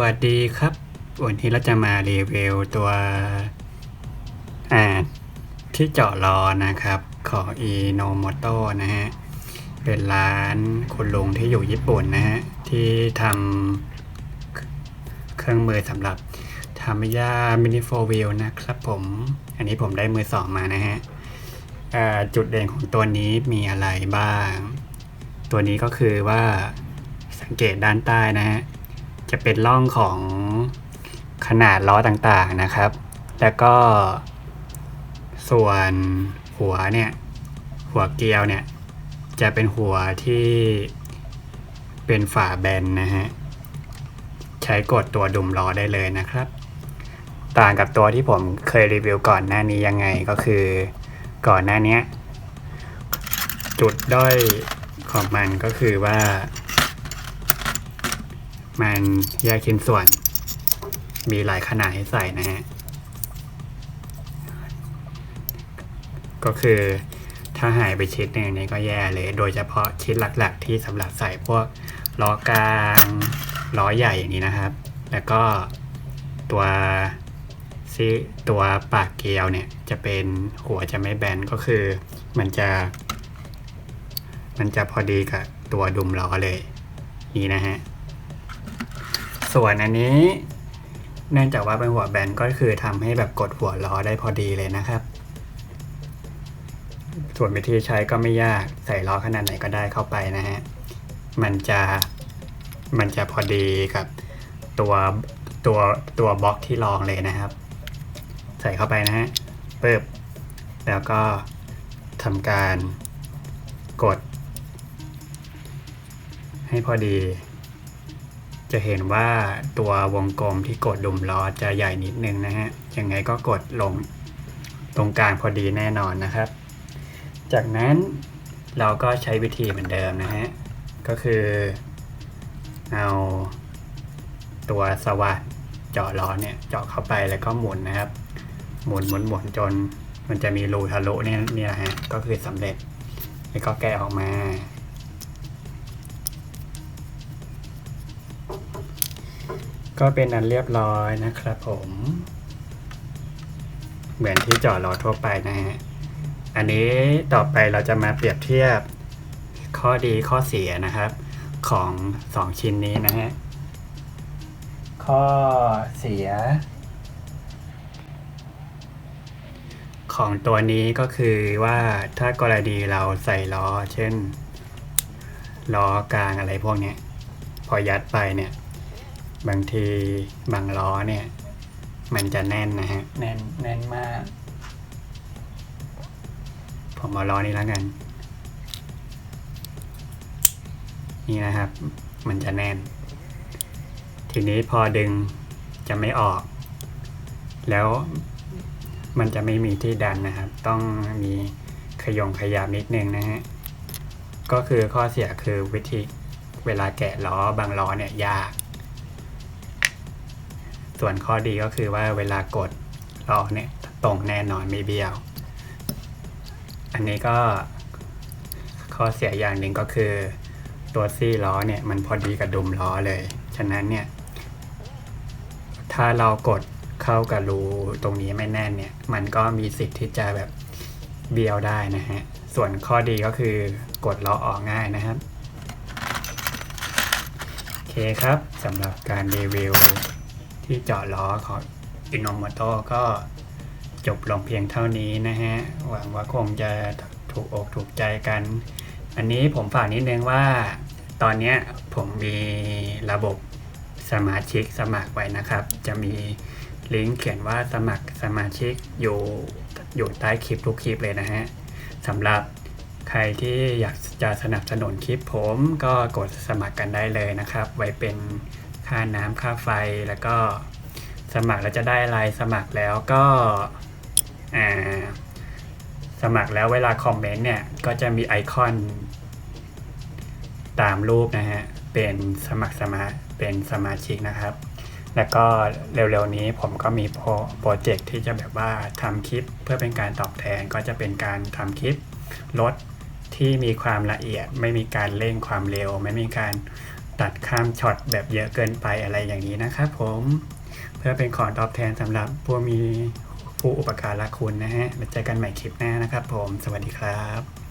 วัสดีครับ วันนี้เราจะมารีวิวตัวอ่าที่เจาะล้อนะครับ ของ e n o m o t o นะฮะ เป็นร้านคุณลุงที่อยู่ญี่ปุ่นนะฮะ ที่ทำเครื่องมือสำหรับทำย่ามินิโฟวิลนะครับผม อันนี้ผมได้มือสองมานะฮะจุดเด่นของตัวนี้มีอะไรบ้าง ตัวนี้ก็คือว่าสังเกตด้านใต้นะฮะ จะเป็นร่องของขนาดล้อต่างๆนะครับ แล้วก็ส่วนหัวเนี่ย หัวเกลียวเนี่ย จะเป็นหัวที่เป็นฝาแบนนะฮะ ใช้กดตัวดุมล้อได้เลยนะครับ ต่างกับตัวที่ผมเคยรีวิวก่อนหน้านี้ยังไงก็คือก่อนหน้านี้ จุดด้อยของมันก็คือว่า มันแยกชิ้นส่วน มีหลายขนาดให้ใส่นะฮะ ก็คือถ้าหายไปชิ้นหนึ่งนี่ก็แย่เลย โดยเฉพาะชิ้นหลักๆ ที่สำหรับใส่พวกล้อกลางล้อใหญ่อย่างนี้นะครับ แล้วก็ตัวซีตัวปากเกลียวเนี่ยจะเป็นหัวจะไม่แบนก็คือ มันจะ มันจะพอดีกับตัวดุมล้อเลย นี่นะฮะ ส่วนอันนี้ เนื่องจากว่าเป็นหัวแบนก็คือทำให้แบบกดหัวล้อได้พอดีเลยนะครับ ส่วนวิธีใช้ก็ไม่ยากใส่ล้อขนาดไหนก็ได้เข้าไปนะฮะ มันจะมันจะพอดีกับตัวตัวตัวบล็อกที่รองเลยนะครับ ใส่เข้าไปนะฮะปึ๊บแล้วก็ทำการกด ให้พอดี จะเห็นว่าตัววงกลมที่กดดุมล้อจะใหญ่นิดนึงนะฮะ ยังไงก็กดลงตรงกลางพอดีแน่นอนนะครับ จากนั้นเราก็ใช้วิธีเหมือนเดิมนะฮะ ก็คือเอาตัวสว่านเจาะล้อเนี่ยเจาะเข้าไปแล้วก็หมุนนะครับ หมุนหมุนหมุนจนมันจะมีรูทะลุเนี่ยนี่แหละฮะ ก็คือสำเร็จ แล้วก็แกะออกมา ก็เป็นอันเรียบร้อยนะครับผม เหมือนที่จาะล้อทั่วไปนะฮะ อันนี้ต่อไปเราจะมาเปรียบเทียบข้อดีข้อเสียนะครับ ของสองชิ้นนี้นะฮะ ข้อเสีย ของตัวนี้ก็คือว่าถ้ากรณีเราใส่ล้อ เช่นล้อกลางอะไรพวกเนี้ยพอยัดไปเนี่ย บางทีบางล้อเนี่ย มันจะแน่นนะฮะ แน่นแน่นมาก ผมเอาล้อนี้แล้วกัน นี่นะครับ มันจะแน่น ทีนี้พอดึงจะไม่ออก แล้วมันจะไม่มีที่ดันนะครับ ต้องมีขยงขยับนิดนึงนะฮะ ก็คือข้อเสียคือวิธีเวลาแกะล้อบางล้อเนี่ยยาก ส่วนข้อดีก็คือว่าเวลากดล้อเนี่ยตรงแน่นอนไม่เบี้ยว อันนี้ก็ข้อเสียอย่างหนึ่งก็คือตัวซี่ล้อเนี่ยมันพอดีกับดุมล้อเลย ฉะนั้นเนี่ย ถ้าเรากดเข้ากับรูตรงนี้ไม่แน่นเนี่ย มันก็มีสิทธิ์ที่จะแบบเบี้ยวได้นะฮะ ส่วนข้อดีก็คือกดล้อออกง่ายนะครับ โอเคครับสำหรับการรีวิว ที่เจาะล้อของ i n o m o t o ก็จบลงเพียงเท่านี้นะฮะ หวังว่าคงจะถูกอกถูกใจกัน อันนี้ผมฝากนิดนึงว่าตอนนี้ผมมีระบบสมาชิกสมัครไว้นะครับ จะมีลิงก์เขียนว่าสมัครสมาชิกอยู่อยู่ใต้คลิปทุกคลิปเลยนะฮะสำหรับใครที่อยากจะสนับสนุนคลิปผมก็กดสมัครกันได้เลยนะครับ ไว้เป็น ค่าน้ำค่าไฟแล้วก็สมัครแล้วจะได้อะไรสมัครแล้วก็สมัครแล้วเวลาคอมเมนต์เนี่ยก็จะมีไอคอนตามรูปนะฮะ เป็นสมัครสมาเป็นสมาชิกนะครับ แล้วก็เร็วๆนี้ผมก็มีโปรเจกต์ที่จะแบบว่าทำคลิปเพื่อเป็นการตอบแทนก็จะเป็นการทำคลิปรถที่มีความละเอียด ไม่มีการเร่งความเร็ว ไม่มีการ ตัดข้ามช็อตแบบเยอะเกินไปอะไรอย่างนี้นะครับผมเพื่อเป็นของตอบแทนสำหรับผู้มีผู้อุปการะคุณนะฮะมาเจอกันใหม่คลิปหน้านะครับผม สวัสดีครับ